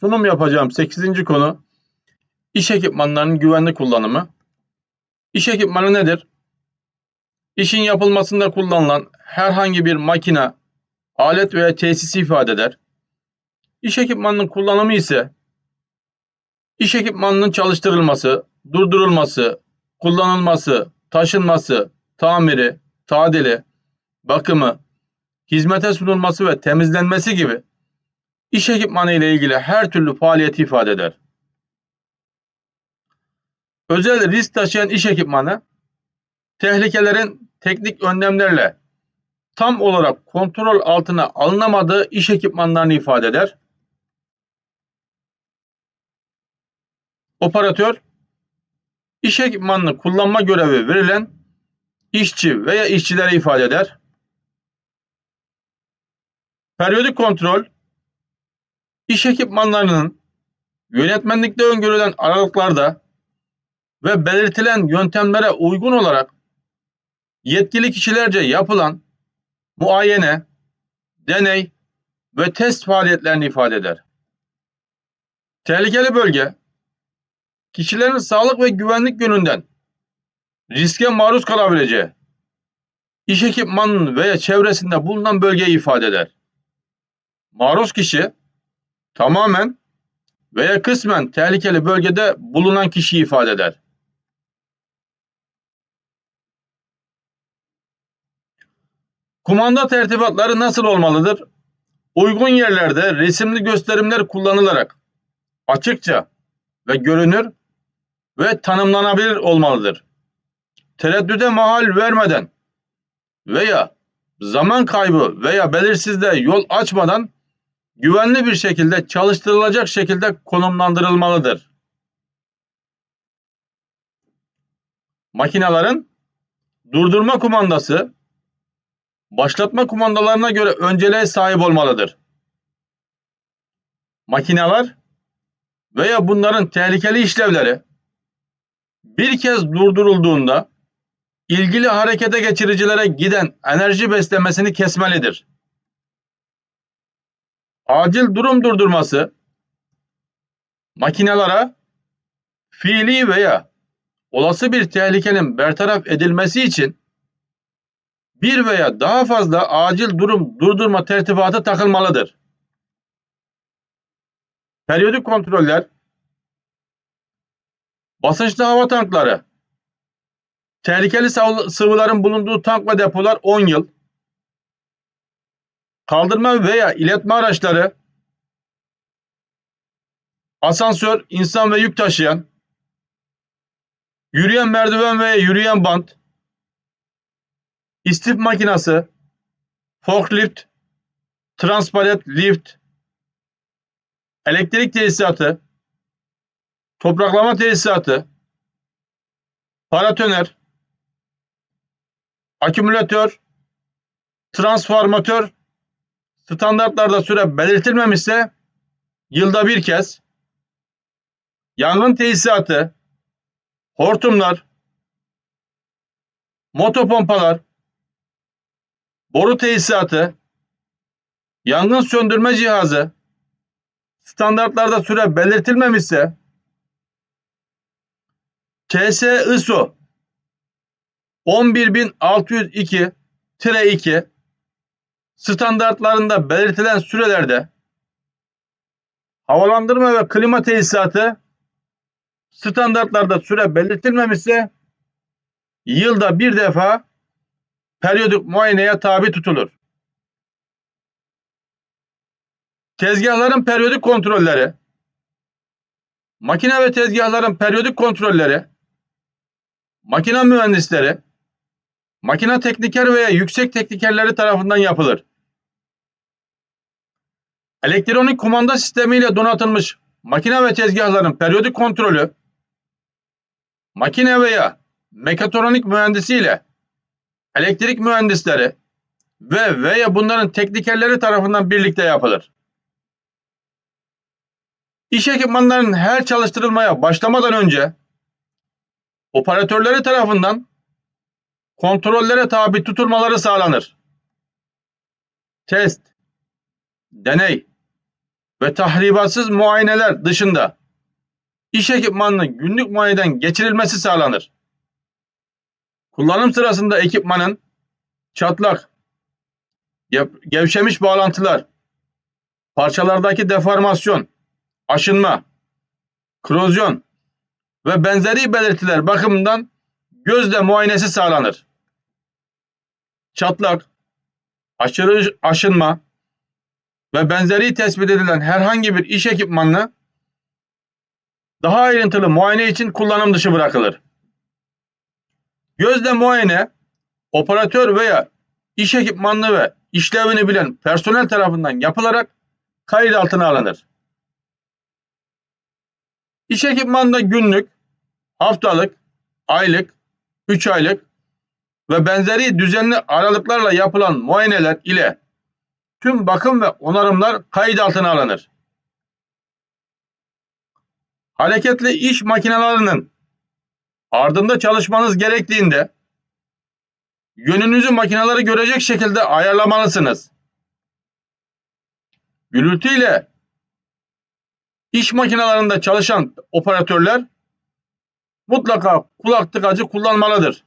Sunum yapacağım 8. konu iş ekipmanlarının güvenli kullanımı. İş ekipmanı nedir? İşin yapılmasında kullanılan herhangi bir makine, alet veya tesisi ifade eder. İş ekipmanının kullanımı ise iş ekipmanının çalıştırılması, durdurulması, kullanılması, taşınması, tamiri, tadili, bakımı, hizmete sunulması ve temizlenmesi gibi iş ekipmanı ile ilgili her türlü faaliyeti ifade eder. Özel risk taşıyan iş ekipmanı, tehlikelerin teknik önlemlerle tam olarak kontrol altına alınamadığı iş ekipmanlarını ifade eder. Operatör, iş ekipmanını kullanma görevi verilen işçi veya işçilere ifade eder. Periyodik kontrol, iş ekipmanlarının yönetmenlikte öngörülen aralıklarda ve belirtilen yöntemlere uygun olarak yetkili kişilerce yapılan muayene, deney ve test faaliyetlerini ifade eder. Tehlikeli bölge, kişilerin sağlık ve güvenlik yönünden riske maruz kalabileceği, iş ekipmanının veya çevresinde bulunan bölgeyi ifade eder. Maruz kişi, tamamen veya kısmen tehlikeli bölgede bulunan kişiyi ifade eder. Kumanda tertibatları nasıl olmalıdır? Uygun yerlerde resimli gösterimler kullanılarak açıkça ve görünür ve tanımlanabilir olmalıdır. Tereddüde mahal vermeden veya zaman kaybı veya belirsizliğe yol açmadan güvenli bir şekilde çalıştırılacak şekilde konumlandırılmalıdır. Makinelerin durdurma kumandası başlatma kumandalarına göre önceliğe sahip olmalıdır. Makineler veya bunların tehlikeli işlevleri bir kez durdurulduğunda ilgili harekete geçiricilere giden enerji beslemesini kesmelidir. Acil durum durdurması makinelere fiili veya olası bir tehlikenin bertaraf edilmesi için bir veya daha fazla acil durum durdurma tertibatı takılmalıdır. Periyodik kontroller, basınçlı hava tankları, tehlikeli sıvıların bulunduğu tank ve depolar 10 yıl, kaldırma veya iletme araçları, asansör, insan ve yük taşıyan, yürüyen merdiven veya yürüyen bant, istif makinası, forklift, transpalet lift, elektrik tesisatı, topraklama tesisatı, paratoner, akümülatör, transformatör standartlarda süre belirtilmemişse yılda bir kez yangın tesisatı, hortumlar, motopompalar, boru tesisatı, yangın söndürme cihazı standartlarda süre belirtilmemişse TS ISO 11602-2 standartlarında belirtilen sürelerde havalandırma ve klima tesisatı standartlarda süre belirtilmemişse yılda bir defa periyodik muayeneye tabi tutulur. Tezgahların periyodik kontrolleri, makine ve tezgahların periyodik kontrolleri, makine mühendisleri, makine tekniker veya yüksek teknikerleri tarafından yapılır. Elektronik kumanda sistemiyle donatılmış makine ve tezgahların periyodik kontrolü, makine veya mekatronik mühendisiyle elektrik mühendisleri ve veya bunların teknikerleri tarafından birlikte yapılır. İş ekipmanlarının her çalıştırılmaya başlamadan önce operatörleri tarafından kontrollere tabi tutulmaları sağlanır. Test, deney, ve tahribatsız muayeneler dışında iş ekipmanının günlük muayeneden geçirilmesi sağlanır. Kullanım sırasında ekipmanın çatlak, gev- gevşemiş bağlantılar, parçalardaki deformasyon, aşınma, korozyon ve benzeri belirtiler bakımından gözle muayenesi sağlanır. Çatlak, aşırı aşınma ve benzeri tespit edilen herhangi bir iş ekipmanını daha ayrıntılı muayene için kullanım dışı bırakılır. Gözle muayene, operatör veya iş ekipmanını ve işlevini bilen personel tarafından yapılarak kayıt altına alınır. İş ekipmanında günlük, haftalık, aylık, 3 aylık ve benzeri düzenli aralıklarla yapılan muayeneler ile tüm bakım ve onarımlar kayıt altına alınır. Hareketli iş makinelerinin ardında çalışmanız gerektiğinde yönünüzü makineleri görecek şekilde ayarlamalısınız. Gürültüyle iş makinelerinde çalışan operatörler mutlaka kulak tıkacı kullanmalıdır.